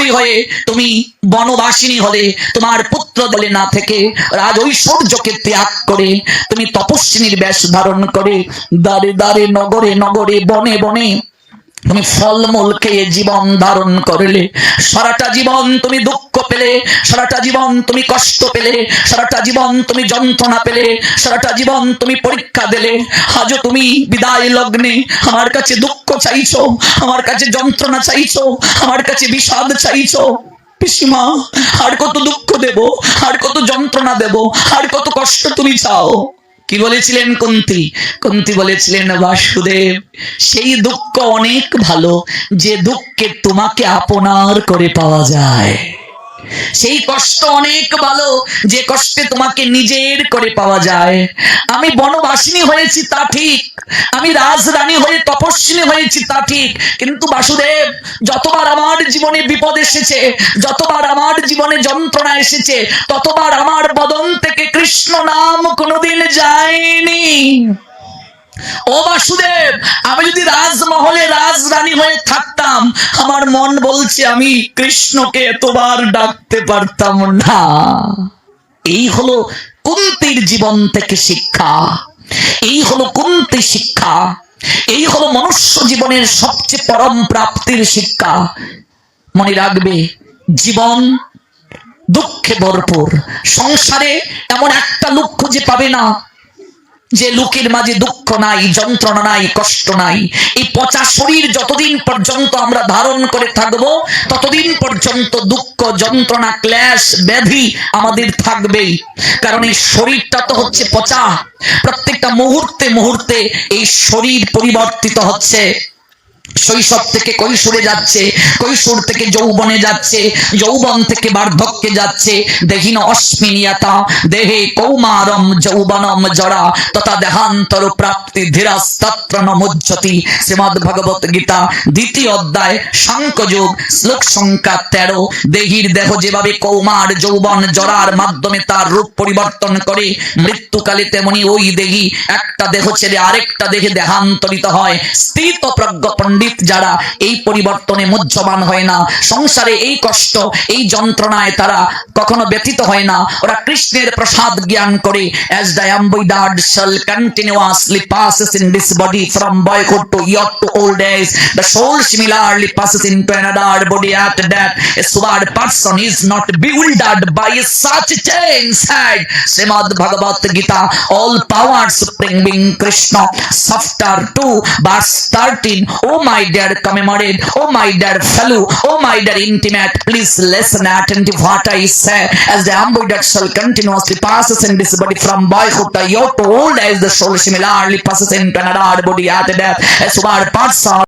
পচাশরী হয়ে তুমি বনবাসিনী হলে, তোমার পুত্র দলে না থেকে রাজ ঐশ্বর্যকে ত্যাগ করে তুমি তপস্বিনীর বেশ ধারণ করে দাঁড়ে দাঁড়ে নগরে নগরে বনে বনে তুমি ফলমূল খেয়ে জীবন ধারণ করলে, সারাটা জীবন তুমি দুঃখ পেলে, সারাটা জীবন তুমি কষ্ট পেলে, সারাটা জীবন তুমি যন্ত্রণা পেলে, সারাটা জীবন তুমি পরীক্ষা দিলে, আজও তুমি বিদায় লগ্নে আমার কাছে দুঃখ চাইছো, আমার কাছে যন্ত্রণা চাইছো, আমার কাছে বিষাদ চাইছো। পিসিমা, আর কত দুঃখ দেব, আর কত যন্ত্রণা দেব, আর কত কষ্ট তুমি চাও। কি বলেছিলেন কুন্তি? কুন্তি বলেছিলেন, বাসুদেব, সেই দুঃখ অনেক ভালো, যে দুঃখে তোমাকে আপনার করে পাওয়া যায়। সেই কষ্ট অনেক ভালো, যে কষ্টে তোমাকে নিজের করে পাওয়া যায়। আমি বনবাসিনী হয়েছি তা ঠিক, আমি রাজরানী হয়ে তপস্বিনী হয়েছি তা ঠিক, কিন্তু বাসুদেব, যতবার আমার জীবনে বিপদ এসেছে, যতবার আমার জীবনে যন্ত্রণা এসেছে, ততবার আমার বদন থেকে কৃষ্ণ নাম ও বাসুদেব, আমি যদি রাজমহলে রাজরানী হয়ে থাকতাম, আমার মন বলছে আমি কৃষ্ণকে এতবার ডাকতে পারতাম না। এই হলো কুন্তির জীবন থেকে শিক্ষা। এই হলো কুন্তি শিক্ষা। এই হলো মনুষ্য জীবনের সবচেয়ে পরম প্রাপ্তির শিক্ষা। মনে রাখবে, জীবন দুঃখে ভরপুর। সংসারে এমন একটা লোক খুঁজে পাবে না যে লোকের মাঝে দুঃখ নাই, যন্ত্রণা নাই, কষ্ট নাই, এই পচা শরীর যতদিন পর্যন্ত আমরা ধারণ করে থাকব, ততদিন পর্যন্ত দুঃখ, যন্ত্রণা, ক্লেশ, ব্যাধি আমাদের থাকবেই। কারণ এই শরীরটা তো হচ্ছে পচা। প্রত্যেকটা মুহূর্তে মুহূর্তে এই শরীর পরিবর্তিত হচ্ছে। শৈশব থেকে কৈশোরে যাচ্ছে, কৈশোর থেকে যৌবনে যাচ্ছে, যৌবন থেকে বার্ধক্যে যাচ্ছে। দেহিন অস্মিনিয়তা দেহে কৌমারম, যৌবনম জরা তথা দেহান্তর প্রাপ্তি ধীরাস্তত্র নমুজ্জতি শ্রীমদ ভগবত গীতা, দ্বিতীয় অধ্যায় সাংখ্যযোগ শ্লোক সংখ্যা তেরো। দেহির দেহ যেভাবে কৌমার, যৌবন জরার মাধ্যমে তার রূপ পরিবর্তন করে, মৃত্যুকালে তেমনি ওই দেহি একটা দেহ ছেড়ে আরেকটা দেহে দেহান্তরিত হয়। স্থিত প্রজ্ঞ পণ্ডিত যারা এই পরিবর্তনে মুহ্যমান হয় না সংসারে এই কষ্ট এই যন্ত্রণায় তারা কখনো ব্যথিত হয় না ওরা কৃষ্ণের প্রসাদ জ্ঞান করে as the embodied shall continuously passes in this body from boyhood to youth to old age the soul similarly passes into another body at that a sword person is not bewildered by such change said Srimad Bhagavad Gita all power supreme being Krishna chapter 2 verse 13 oh my dear commemorate oh my dear fellow. Oh my dear intimate. Please listen attentive what I say. As the embodied shall continuously passes in this body from boyhood to to old age the soul similarly passes into another body at death as one person